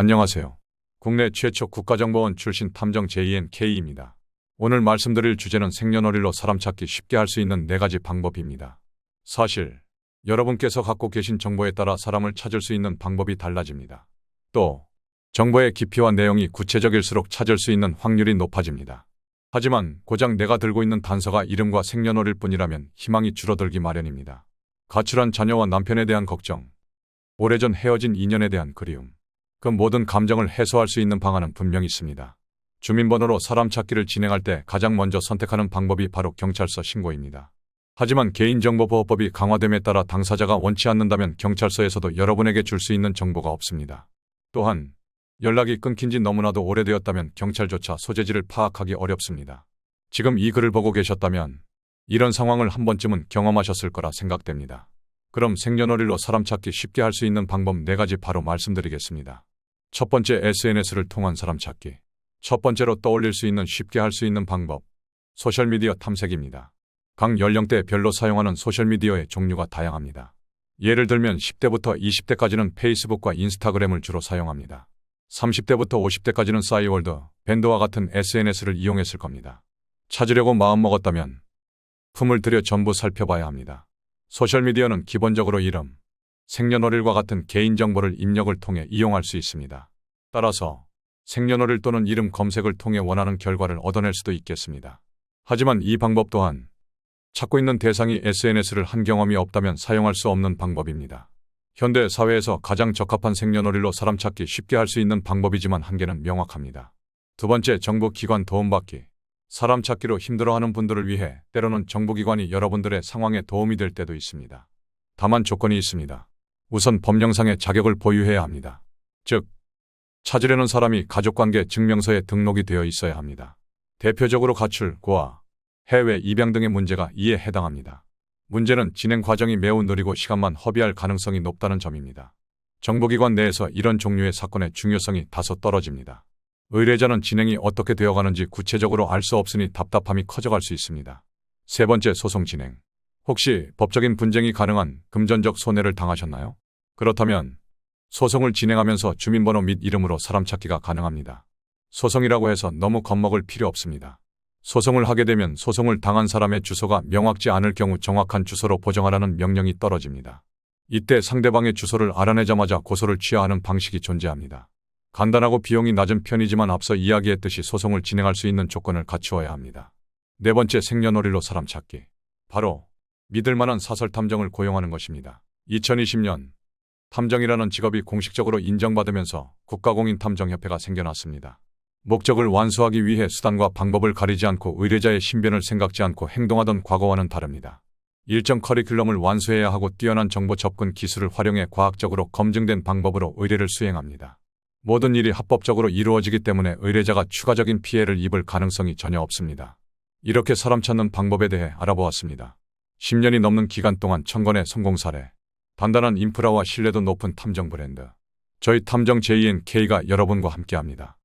안녕하세요. 국내 최초 국가정보원 출신 탐정 JNK입니다. 오늘 말씀드릴 주제는 생년월일로 사람 찾기 쉽게 할 수 있는 네 가지 방법입니다. 사실 여러분께서 갖고 계신 정보에 따라 사람을 찾을 수 있는 방법이 달라집니다. 또 정보의 깊이와 내용이 구체적일수록 찾을 수 있는 확률이 높아집니다. 하지만 고작 내가 들고 있는 단서가 이름과 생년월일 뿐이라면 희망이 줄어들기 마련입니다. 가출한 자녀와 남편에 대한 걱정, 오래전 헤어진 인연에 대한 그리움, 그 모든 감정을 해소할 수 있는 방안은 분명히 있습니다. 주민번호로 사람 찾기를 진행할 때 가장 먼저 선택하는 방법이 바로 경찰서 신고입니다. 하지만 개인정보보호법이 강화됨에 따라 당사자가 원치 않는다면 경찰서에서도 여러분에게 줄 수 있는 정보가 없습니다. 또한 연락이 끊긴 지 너무나도 오래되었다면 경찰조차 소재지를 파악하기 어렵습니다. 지금 이 글을 보고 계셨다면 이런 상황을 한 번쯤은 경험하셨을 거라 생각됩니다. 그럼 생년월일로 사람 찾기 쉽게 할 수 있는 방법 네 가지 바로 말씀드리겠습니다. 첫 번째 SNS를 통한 사람 찾기. 첫 번째로 떠올릴 수 있는 쉽게 할 수 있는 방법. 소셜미디어 탐색입니다. 각 연령대 별로 사용하는 소셜미디어의 종류가 다양합니다. 예를 들면 10대부터 20대까지는 페이스북과 인스타그램을 주로 사용합니다. 30대부터 50대까지는 싸이월드, 밴드와 같은 SNS를 이용했을 겁니다. 찾으려고 마음먹었다면 품을 들여 전부 살펴봐야 합니다. 소셜미디어는 기본적으로 이름, 생년월일과 같은 개인정보를 입력을 통해 이용할 수 있습니다. 따라서 생년월일 또는 이름 검색을 통해 원하는 결과를 얻어낼 수도 있겠습니다. 하지만 이 방법 또한 찾고 있는 대상이 SNS를 한 경험이 없다면 사용할 수 없는 방법입니다. 현대 사회에서 가장 적합한 생년월일로 사람 찾기 쉽게 할 수 있는 방법이지만 한계는 명확합니다. 두 번째, 정보기관 도움받기. 사람 찾기로 힘들어하는 분들을 위해 때로는 정보기관이 여러분들의 상황에 도움이 될 때도 있습니다. 다만 조건이 있습니다. 우선 법령상의 자격을 보유해야 합니다. 즉, 찾으려는 사람이 가족관계 증명서에 등록이 되어 있어야 합니다. 대표적으로 가출, 고아, 해외 입양 등의 문제가 이에 해당합니다. 문제는 진행 과정이 매우 느리고 시간만 허비할 가능성이 높다는 점입니다. 정보기관 내에서 이런 종류의 사건의 중요성이 다소 떨어집니다. 의뢰자는 진행이 어떻게 되어가는지 구체적으로 알 수 없으니 답답함이 커져갈 수 있습니다. 세 번째 소송 진행. 혹시 법적인 분쟁이 가능한 금전적 손해를 당하셨나요? 그렇다면 소송을 진행하면서 주민번호 및 이름으로 사람 찾기가 가능합니다. 소송이라고 해서 너무 겁먹을 필요 없습니다. 소송을 하게 되면 소송을 당한 사람의 주소가 명확지 않을 경우 정확한 주소로 보정하라는 명령이 떨어집니다. 이때 상대방의 주소를 알아내자마자 고소를 취하하는 방식이 존재합니다. 간단하고 비용이 낮은 편이지만 앞서 이야기했듯이 소송을 진행할 수 있는 조건을 갖추어야 합니다. 네 번째 생년월일로 사람 찾기. 바로 믿을 만한 사설 탐정을 고용하는 것입니다. 2020년 탐정이라는 직업이 공식적으로 인정받으면서 국가공인 탐정협회가 생겨났습니다. 목적을 완수하기 위해 수단과 방법을 가리지 않고 의뢰자의 신변을 생각지 않고 행동하던 과거와는 다릅니다. 일정 커리큘럼을 완수해야 하고 뛰어난 정보 접근 기술을 활용해 과학적으로 검증된 방법으로 의뢰를 수행합니다. 모든 일이 합법적으로 이루어지기 때문에 의뢰자가 추가적인 피해를 입을 가능성이 전혀 없습니다. 이렇게 사람 찾는 방법에 대해 알아보았습니다. 10년이 넘는 기간 동안 천건의 성공 사례, 단단한 인프라와 신뢰도 높은 탐정 브랜드. 저희 탐정 JNK가 여러분과 함께합니다.